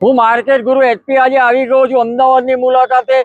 હું માર્કેટ ગુરુ એચપી આજે આવી ગયો છું. અમદાવાદની મુલાકાતે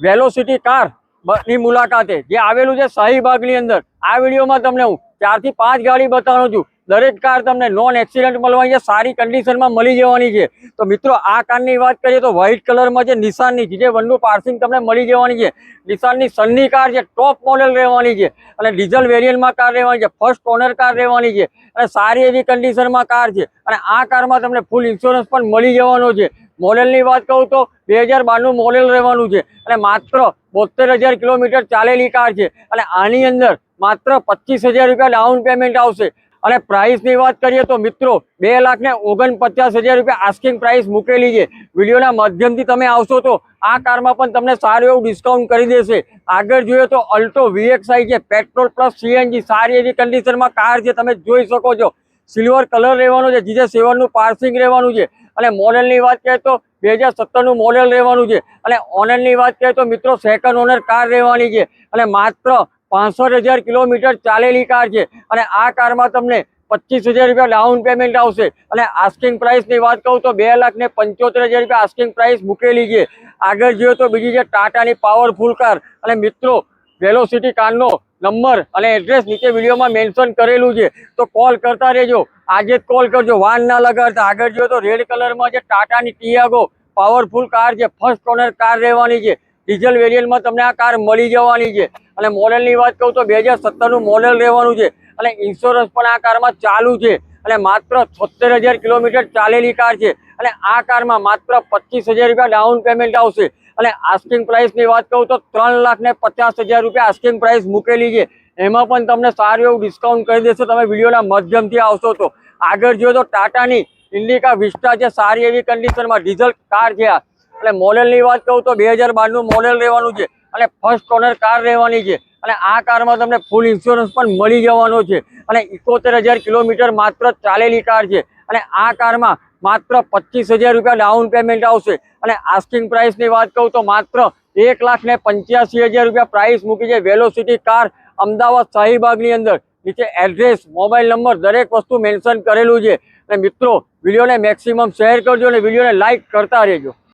વેલોસિટી કાર ની મુલાકાતે જે આવેલું છે શાહીબાગની અંદર. આ વિડીયોમાં તમને હું ચારથી પાંચ ગાડી બતાવવાનો છું. દરેક કાર તમને નોન એક્સિડન્ટ મળવાની છે, સારી કન્ડિશનમાં મળી જવાની છે. તો મિત્રો, આ કારની વાત કરીએ તો વ્હાઇટ કલરમાં છે નિશાનની. જે વનનું પાર્સિંગ તમને મળી જવાની છે. નિશાનની સનની કાર છે ટોપ મોડેલ રહેવાની છે. અને ડીઝલ વેરિયન્ટમાં કાર રહેવાની છે ફર્સ્ટ ઓનર કાર રહેવાની છે. અને સારી એવી કન્ડિશનમાં કાર છે. અને આ કારમાં તમને ફૂલ ઇન્સ્યોરન્સ પણ મળી જવાનો છે. મોડેલની વાત કહું તો બે હજાર બારનું મોડેલ રહેવાનું છે. અને માત્ર બોતેર હજાર કિલોમીટર ચાલેલી કાર છે. અને આની અંદર માત્ર પચીસ હજાર રૂપિયા ડાઉન પેમેન્ટ આવશે. અને પ્રાઇસની વાત કરીએ તો મિત્રો, બે લાખ ને ઓગણપચાસ હજાર રૂપિયા આસ્કિંગ પ્રાઇસ મૂકેલી છે. વિડીયોના માધ્યમથી તમે આવશો તો આ કારમાં પણ તમને સારું એવું ડિસ્કાઉન્ટ કરી દેશે. આગળ જોઈએ તો અલ્ટો વીએક્સઆઈ છે. પેટ્રોલ પ્લસ સીએનજી સારી એવી કન્ડિશનમાં કાર છે. તમે જોઈ શકો છો. સિલ્વર કલર રહેવાનો છે જીજે સેવનનું પાર્સિંગ રહેવાનું છે. અને મોડેલની વાત કરીએ તો બે હજાર સત્તરનું મોડેલ રહેવાનું છે. અને ઓનરની વાત કરીએ તો મિત્રો સેકન્ડ ઓનર કાર રહેવાની છે. અને માત્ર પાંસઠ હજાર કિલોમીટર ચાલેલી કાર છે. અને આ કારમાં તમને પચીસ હજાર રૂપિયા ડાઉન પેમેન્ટ આવશે. અને આસ્કિંગ પ્રાઇસની વાત કહું તો બે લાખ ને પંચોતેર હજાર રૂપિયા આસ્કિંગ પ્રાઇસ મૂકેલી છે. આગળ જોઈએ તો બીજી છે ટાટાની પાવરફુલ કાર અને મિત્રો વેલોસિટી કારનો નંબર અને એડ્રેસ નીચે વિડીયોમાં મેન્શન કરેલું છે. તો કોલ કરતા રહેજો. આજે જ કોલ કરજો. વાન ના લગાડતા. આગળ જોઈએ તો રેડ કલરમાં છે ટાટાની ટિયાગો પાવરફુલ કાર છે. ફર્સ્ટ ઓનર કાર રહેવાની છે. ડીઝલ વેરિયન્ટમાં તમને આ કાર મળી જવાની છે. અને મોડેલની વાત કહું તો બે હજાર સત્તરનું મોડેલ રહેવાનું છે. અને ઇન્સ્યોરન્સ પણ આ કારમાં ચાલુ છે. અને માત્ર છોતેર હજાર કિલોમીટર ચાલેલી કાર છે. અને આ કારમાં માત્ર પચીસ હજાર રૂપિયા ડાઉન પેમેન્ટ આવશે. અને આસ્કિંગ પ્રાઇસની વાત કહું તો ત્રણ લાખ ને પચાસ હજાર રૂપિયા આસ્કિંગ પ્રાઇસ મૂકેલી છે. એમાં પણ તમને સારું એવું ડિસ્કાઉન્ટ કરી દેશે. તમે વિડીયોના માધ્યમથી આવશો તો. આગળ જોયો તો ટાટાની ઇન્ડિકા વિસ્ટા છે સારી એવી કન્ડિશનમાં ડીઝલ કાર છે આ. અને મોડેલની વાત કહું તો બે હજાર બારનું મોડેલ રહેવાનું છે અને ફર્સ્ટ ઓનર કાર રહેવાની છે. અને આ કારમાં તમને ફૂલ ઇન્સ્યોરન્સ પણ મળી જવાનો છે. અને ઇકોતેર કિલોમીટર માત્ર ચાલેલી કાર છે. અને આ કારમાં માત્ર પચીસ હજાર રૂપિયા ડાઉન પેમેન્ટ આવશે. અને આસ્કિંગ પ્રાઇસની વાત કહું તો માત્ર એક લાખ ને પંચ્યાસી હજાર રૂપિયા પ્રાઇસ મૂકી છે વેલોસિટી કાર અમદાવાદ શાહીબાગની અંદર. નીચે એડ્રેસ મોબાઈલ નંબર દરેક વસ્તુ મેન્શન કરેલું છે. અને મિત્રો, વિડીયોને મેક્સિમમ શેર કરજો અને વિડીયોને લાઇક કરતા રહેજો.